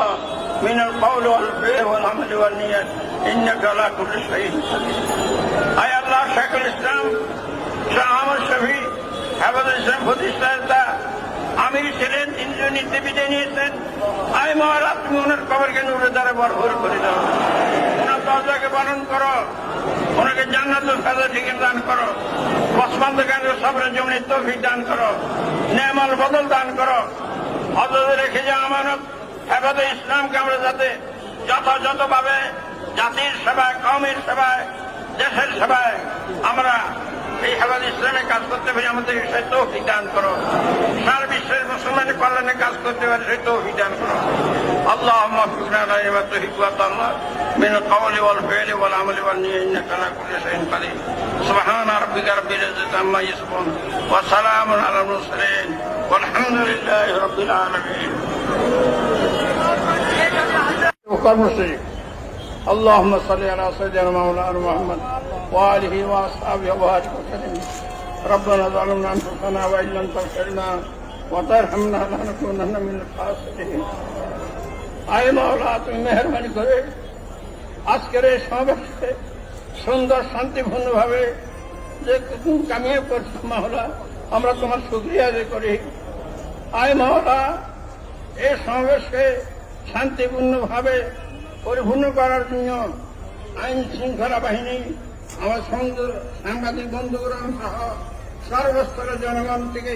الله من القول والفعل والعمل والنية إنك على كل شيء قدير أي الله شيخ الإسلام শাহ আহমদ শফি হাফাজুল ইসলাম প্রতিষ্ঠাতা আমির ছিলেন তিনজন বিদায় নিয়েছেন আই মহারাজ তুমি ওনার কবরকে নূরে দ্বারা ভরপুর করে দাও ওনার দরজাকে পালন করো ওনাকে জান্নাতুল ফেজা ঠিকে দান করো ওসমান দোকানের সবরের জমিনে তৌফিক দান করো নেমাল বদল দান করো অথচ রেখে যে আমানত হেফাজে ইসলামকে আমরা যাতে যথাযথভাবে জাতির সেবায় কমের সেবায় দেশের সেবায় আমরা এই হেফাজ ইসলামে কাজ করতে পারি আমাদের সেই তৌফিক দান করো সারা বিশ্বের মুসলমানের কল্যাণে কাজ করতে পারি সেই তৌফিক দান করো আল্লাহ وفقنا لما تحب وترضى من القول والفعل والعمل والنية انك على كل شيء قدير سبحان ربك رب العزة عما يصفون وسلام على المرسلين والحمد لله رب العالمين وقرمسي اللهم صل على سيدنا مولانا محمد وآله وأصحابه وبارك وسلم ربنا ظلمنا أنفسنا وإن لم تغفر لنا وترحمنا لنكونن من الخاسرين আয় মাওলা তুমি মেহরবানি করে আজকের এই সমাবেশে সুন্দর শান্তিপূর্ণভাবে যে তুমি কামিয়ে করছো মাওলা আমরা তোমার শুক্রিয়া আদায় করি আয় মাওলা এই সমাবেশকে শান্তিপূর্ণভাবে পরিপূর্ণ করার জন্য আইন শৃঙ্খলা বাহিনী, আমার সাংবাদিক বন্ধুগণ সহ সর্বস্তরের জনগণ থেকে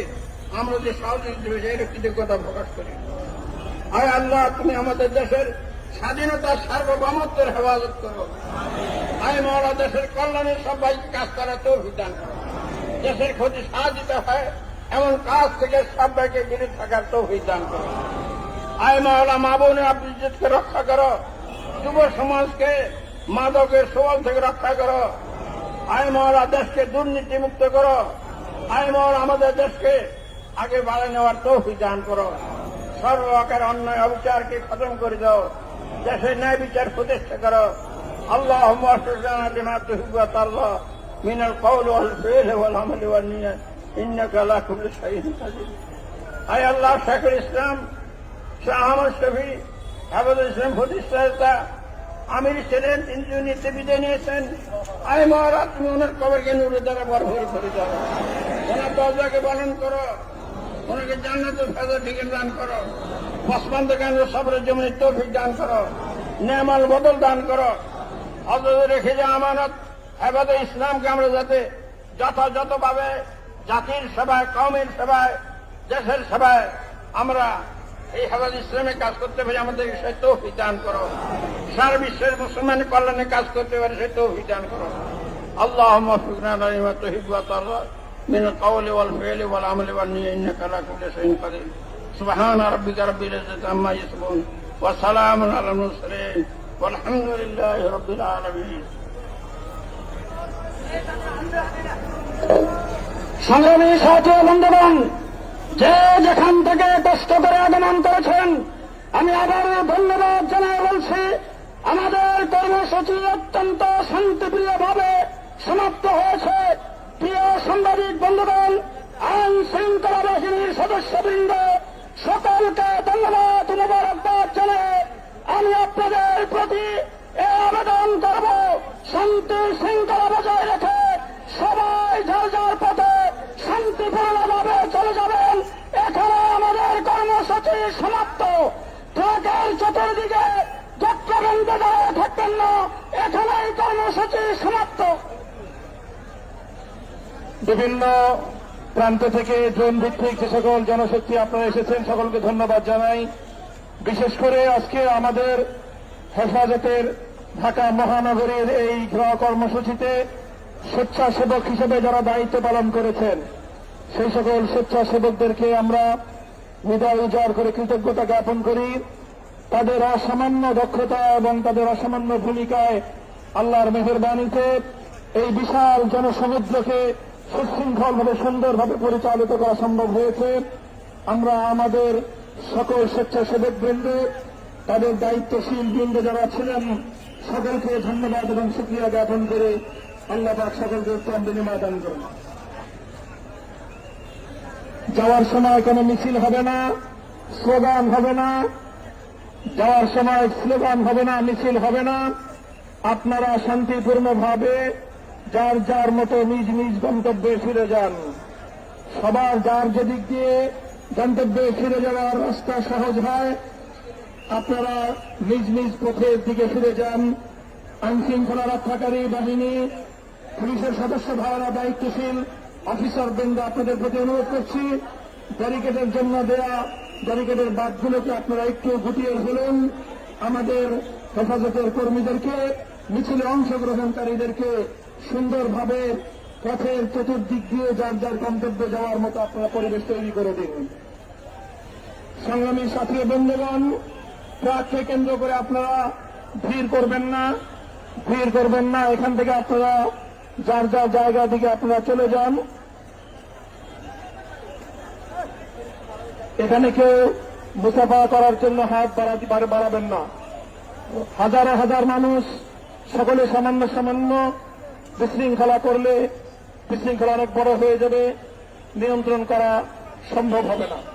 আমরা যে সহযোগিতা সেই কৃতজ্ঞতা প্রকাশ করি। আয় আল্লাহ, তুমি আমাদের দেশের স্বাধীনতার সার্বভৌমত্বের হেফাজত করো। আয় মহলা দেশের কল্যাণে সবাই কাজ করা তো বিধান দেশের ক্ষতি সাহায্য হয়, এমন কাজ থেকে সবাইকে বিরত থাকার তো বিধান করো। আয় মাওলা, মা বোনে, আপনি নিজেকে রক্ষা করো। যুব সমাজকে, মাদকের সবল থেকে রক্ষা করো। আয় মাওলা, দেশকে দুর্নীতি মুক্ত করো। আয় মাওলা, আমাদের দেশকে আগে বাড়ে নেওয়ার তৌফিক দান করো। সর্বাকার অন্যায় অবিচারকে খতম করে দাও। দেশে ন্যায় বিচার প্রতিষ্ঠা করো। আল্লাহ মিনাল কৌল ফেল ওয়াল আল্লাহ, শেখুল ইসলাম শাহ আহমদ ইসলাম প্রতিষ্ঠাতা, আমির ছিলেন তিনজন নিতে বিদায় নিয়েছেন। আয় মহারাজ, তুমি ওনার কবরকে নূরের দ্বারা ভরপুর করে দাও। ওনার দরজাকে পালন করো। ওনাকে ঠিকে দান করো। ওসমান দোকানের সবরের জমিনে তৌফিক দান করো। নেমাল বদল দান করো। অথচ রেখে যে আমানত। হেফাজে ইসলামকে আমরা যাতে যথাযথভাবে জাতির সেবায় কমের সেবায়, দেশের সেবায় আমরা এই হেফাজ ইসলামে কাজ করতে পারি আমাদের সেই তৌফিক দান করো সারা বিশ্বের মুসলমানের কল্যাণে কাজ করতে পারি সেই তৌফিক দান করো আল্লাহ وفقنا لما تحب وترضى من القول والفعل والعمل والنية إنك على كل شيء قدير سبحان ربك رب العزة عما يصفون وسلام على المرسلين والحمد لله رب العالمين সংগ্রামী সাথী বন্ধুগণ যে যেখান থেকে কষ্ট করে আগমন করেছেন, আমি আবারও ধন্যবাদ জানাই বলছি, আমাদের কর্মসূচি অত্যন্ত শান্তিপ্রিয়ভাবে সমাপ্ত হয়েছে। প্রিয় সাংবাদিক বন্ধুগণ, আইন শৃঙ্খলা বাহিনীর সদস্যবৃন্দ, সকলকে ধন্যবাদ, মুবারকবাদ জানাই আমি আপনাদের প্রতি এ আবেদন করব। শান্তি শৃঙ্খলা বজায় রেখে সবাই যার যার পথে চলে যাবেন। এখানে আমাদের কর্মসূচি সমাপ্ত। ট্রাকের চতুর্দিকে দাঁড়িয়ে না। এখানেই কর্মসূচি সমাপ্ত। বিভিন্ন প্রান্ত থেকে জোন ভিত্তিক যে সকল জনশক্তি আপনারা এসেছেন, সকলকে ধন্যবাদ জানাই। বিশেষ করে আজকে আমাদের হেফাজতের ঢাকা মহানগরীর এই গৃহ কর্মসূচিতে স্বেচ্ছাসেবক হিসেবে যারা দায়িত্ব পালন করেছেন সেই সকল স্বেচ্ছাসেবকদেরকে আমরা হৃদয় উজাড় করে কৃতজ্ঞতা জ্ঞাপন করি। তাদের অসামান্য দক্ষতা এবং তাদের অসামান্য ভূমিকায় আল্লাহর মেহরবানিতে এই বিশাল জনসমুদ্রকে সুশৃঙ্খলভাবে, সুন্দরভাবে পরিচালিত করা সম্ভব হয়েছে। আমরা আমাদের সকল স্বেচ্ছাসেবক বৃন্দ তাদের দায়িত্বশীল বৃন্দ যারা ছিলেন, সকলকে ধন্যবাদ এবং সুক্রিয়া জ্ঞাপন করে আল্লাহ সকলকে উত্তম বিনিময় দান করুন। যাওয়ার সময় কোনো মিছিল হবে না, স্লোগান হবে না, যাওয়ার সময় স্লোগান হবে না, মিছিল হবে না। আপনারা শান্তিপূর্ণভাবে যার যার মতো নিজ নিজ গন্তব্যে ফিরে যান। সবার যার যেদিক দিয়ে গন্তব্যে ফিরে যাওয়ার রাস্তা সহজ হয়, আপনারা নিজ নিজ পথের দিকে ফিরে যান। আইন শৃঙ্খলা রক্ষাকারী বাহিনী, পুলিশের সদস্য ভাড়া দায়িত্বশীল অফিসার বৃন্দ, আপনাদের প্রতি অনুরোধ করছি, ব্যারিকেডের জন্য দেয়া ব্যারিকেডের বাদগুলোকে আপনারা একটু গুটিয়ে ফেলুন। আমাদের হেফাজতের কর্মীদেরকে, মিছিলে অংশগ্রহণকারীদেরকে সুন্দরভাবে পথের চতুর্দিক দিয়ে যার যার গন্তব্যে যাওয়ার মতো আপনারা পরিবেশ তৈরি করে দিন। সংগ্রামী সাথী বন্ধুগণ ট্রাককে কেন্দ্র করে আপনারা ভিড় করবেন না, ভিড় করবেন না। এখান থেকে আপনারা যার যার জায়গা দিকে আপনারা চলে যান। এখানে কেউ মুসাফা করার জন্য হাত বাড়াতে পারে বাড়াবেন না। হাজার হাজার মানুষ, সকলে সামান্য সামান্য বিশৃঙ্খলা করলে বিশৃঙ্খলা অনেক বড় হয়ে যাবে। নিয়ন্ত্রণ করা সম্ভব হবে না।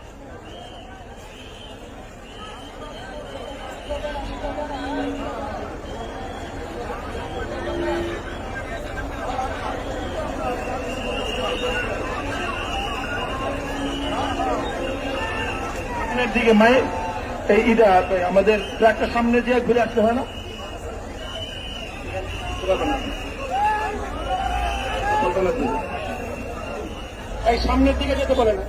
সামনের দিকে মাই এই ইটা আমাদের ট্রাকটা সামনে দিয়ে ঘুরে আসতে হয় না? এই সামনের দিকে যেতে বলে না।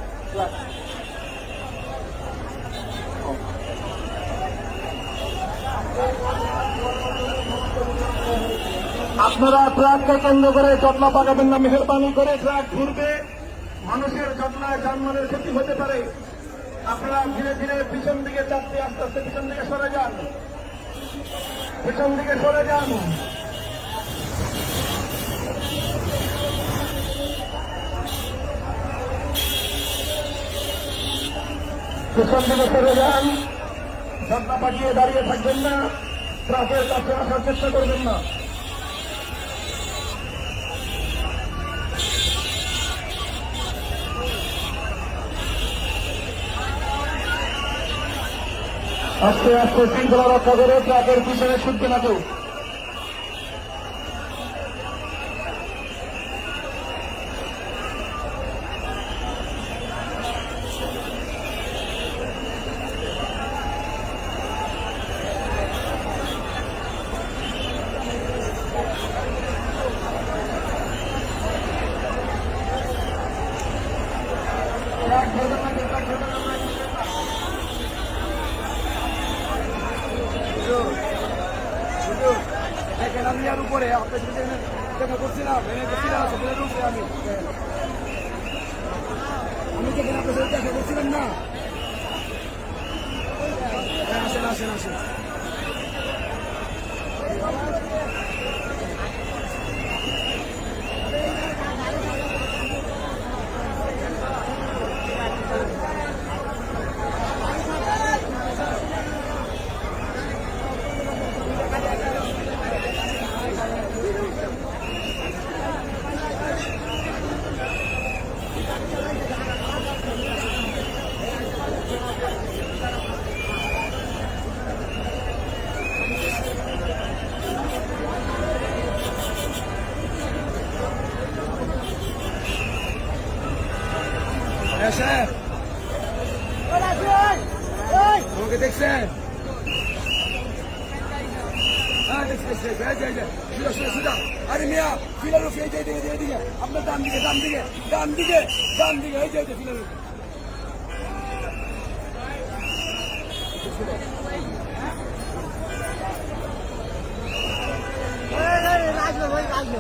আপনারা ট্রাককে কেন্দ্র করে যত্ন পাকাবেন না, মেহরবানি করে ট্রাক ঘুরবে। মানুষের যত্নায় যানবাহনের ক্ষতি হতে পারে। আপনারা ধীরে ধীরে পিছন দিকে যাত্রী আস্তে আস্তে পিছন দিকে সরে যান। পিছন দিকে সরে যান। পিছন দিকে সরে যান। ঝর্ণা পাঠিয়ে দাঁড়িয়ে থাকবেন না। ট্রাকের কাছে আসার চেষ্টা করবেন না। আস্তে আস্তে শৃঙ্খলা রক্ষা করে ট্রাকের পিছনে ছুটতে না কেউ উপরে আপনার সাথে দেখা করছিলাম এনে করছিলাম সেখানে ঢুকছে আমি। আমি যেখানে আপনার সাথে দেখা করছিলাম না। আসেন আসেন আসেন। আসেন আমাকে দেখছেন? হ্যাঁ, আরে মিয়া ফিলার রুফি এই দিকে এই দিকে আপনার দাম দিকে দাম দিকে দাম দিকে দাম দিকে। এই যে ফিলার রুফি। লাগল ভাই লাগল